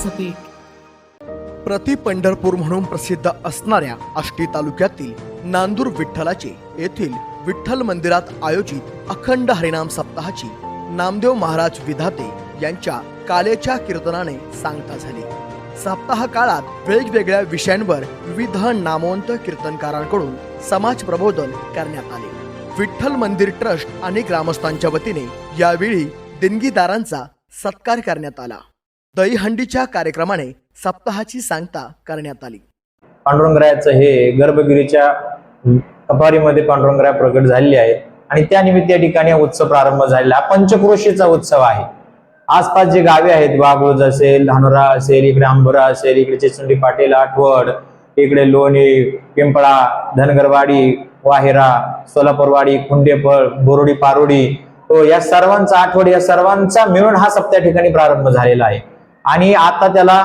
व्यासपीठ. प्रति पंढरपूर म्हणून प्रसिद्ध असणाऱ्या आष्टी तालुक्यातील नांदूर विठ्ठलाचे येथील विठ्ठल मंदिरात आयोजित अखंड हरिनाम सप्ताहाची नामदेव महाराज विधाते यांच्या कालेच्या कीर्तनाने सांगता झाली. सप्ताह काळात वेगवेगळ्या विषयांवर विविध नामवंत कीर्तनकारांकडून समाज प्रबोधन करण्यात आले. विठ्ठल मंदिर ट्रस्ट आणि ग्रामस्थांच्या वतीने यावेळी देणगीदारांचा सत्कार करण्यात आला. दहीहंडीच्या कार्यक्रमाने सप्ताहाची सांगता करण्यात आली. पांडुरंगरायाचं हे गर्भगिरीच्या कपारीमध्ये पांडुरंगराय प्रकट झालेले आहेत आणि त्यानिमित्त या ठिकाणी उत्सव प्रारंभ झालेला पंचक्रोशीचा उत्सव आहे. आसपास जे गावे आहेत वाघोज असेल धानोरा असेल इकडे आंबोरा असेल इकडे चिचुंडी पाटील आठवड इकडे लोणी पिंपळा धनगरवाडी वाहेरा सोलापूरवाडी खुंडेपळ बोरोडी पारोडी. तो या सर्वांचा आठवड या सर्वांचा मिळून हा सप्त्या ठिकाणी प्रारंभ झालेला आहे. आणि आता त्याला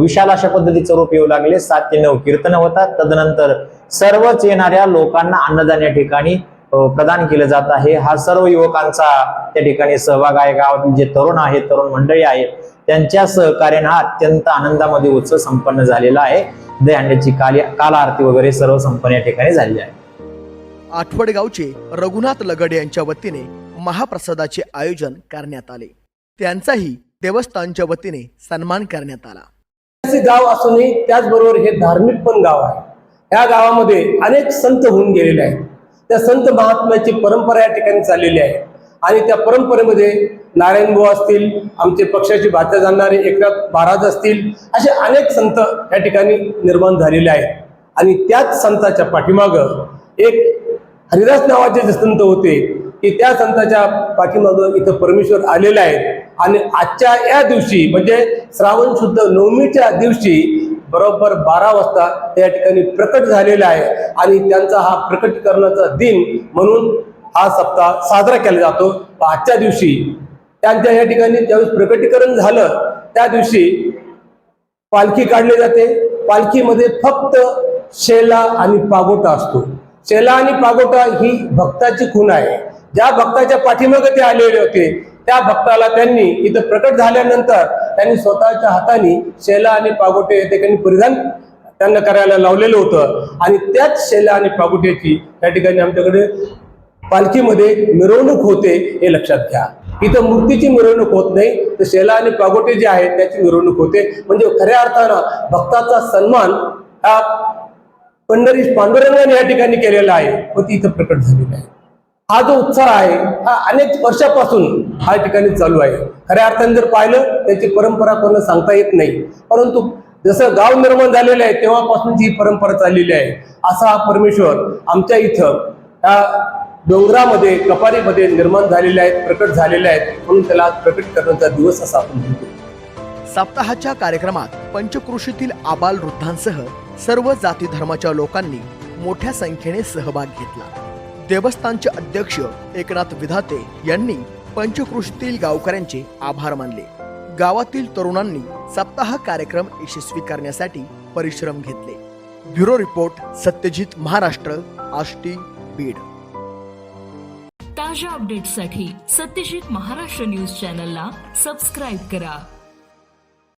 विशाल अशा पद्धतीचं रूप येऊ लागले. सात ते नऊ कीर्तन होतात. तदनंतर सर्वच येणाऱ्या लोकांना अन्नदान या ठिकाणी प्रदान केलं जात आहे. हा सर्व युवकांचा त्या ठिकाणी सहभाग आहे. गावातील जे तरुण आहेत तरुण मंडळी आहेत त्यांच्या सहकार्याने हा अत्यंत आनंदामध्ये उत्सव संपन्न झालेला आहे. दहीहंड्याची काल काल आरती वगैरे सर्व संपन्न या ठिकाणी झालेली आहे. आठवड गावचे रघुनाथ लगड यांच्या वतीने महाप्रसादाचे आयोजन करण्यात आले. त्यांचाही देवस्थानच्या वतीने सन्मान करण्यात आला. गाव असूनही त्याचबरोबर हे धार्मिक पण गाव आहे. या गावामध्ये अनेक संत होऊन गेलेले आहेत. त्या संत महात्म्याची परंपरा या ठिकाणी चाललेली आहे. आणि त्या परंपरेमध्ये नारायण भाऊ असतील आमचे पक्षाची भात्या जाणणारे एकनाथ महाराज असतील असे अनेक संत या ठिकाणी निर्माण झालेले आहेत. आणि त्याच संताच्या पाठीमाग एक हरिदास नावाचे जे संत होते की त्या संताच्या पाठीमागं इथं परमेश्वर आलेले आहेत आणि आजच्या या दिवशी म्हणजे श्रावण शुद्ध नवमीच्या दिवशी बरोबर बारा वाजता त्या ठिकाणी प्रकट झालेला आहे. आणि त्यांचा हा प्रकटीकरणाचा दिन म्हणून हा सप्ताह साजरा केला जातो. आजच्या दिवशी त्यांच्या या ठिकाणी ज्यावेळेस प्रकटीकरण झालं त्या दिवशी पालखी काढली जाते. पालखीमध्ये फक्त शेला आणि पागोटा असतो. शेला आणि पागोटा ही भक्ताची खूण आहे. ज्या भक्ताच्या पाठीमागे ते आलेले होते त्या भक्ताला त्यांनी इथं प्रकट झाल्यानंतर त्यांनी स्वतःच्या हाताने शेला आणि पागोटे या ठिकाणी परिधान त्यांना करायला लावलेलं होतं. आणि त्याच शेला आणि पागोट्याची त्या ठिकाणी आमच्याकडे पालखीमध्ये मिरवणूक होते हे लक्षात घ्या. इथं मूर्तीची मिरवणूक होत नाही तर शेला आणि पागोटे जे आहेत त्याची मिरवणूक होते. म्हणजे खऱ्या अर्थानं भक्ताचा सन्मान हा पंढरी पांडुरंगाने या ठिकाणी केलेला आहे व ती इथं प्रकट झालेली आहे हा जो उत्साह आहे हा अनेक वर्षापासून हा ठिकाणी चालू आहे. खऱ्या अर्थाने जर पाहिलं त्याची परंपरा कोणाला सांगता येत नाही. परंतु जसं गाव निर्माण झालेलं आहे तेव्हापासून ही परंपरा चाललेली आहे. असा हा परमेश्वर आमच्या इथं या डोंगरामध्ये कपारीमध्ये निर्माण झालेले आहेत प्रकट झालेले आहेत. म्हणून त्याला प्रकट करण्याचा दिवस असा आपण म्हणतो. सप्ताहाच्या कार्यक्रमात पंचकृषीतील आबाल वृद्धांसह सर्व जाती धर्माच्या लोकांनी मोठ्या संख्येने सहभाग घेतला. देवस्थानचे अध्यक्ष एकनाथ विधाते यांनी पंचकृषीतील गावकऱ्यांचे आभार मानले. गावातील तरुणांनी सप्ताह कार्यक्रम यशस्वी करण्यासाठी परिश्रम घेतले. Bureau report Satyajit Maharashtra Ashti Beed. ताज्या अपडेट्ससाठी सत्यजित महाराष्ट्र न्यूज चॅनलला सबस्क्राईब करा.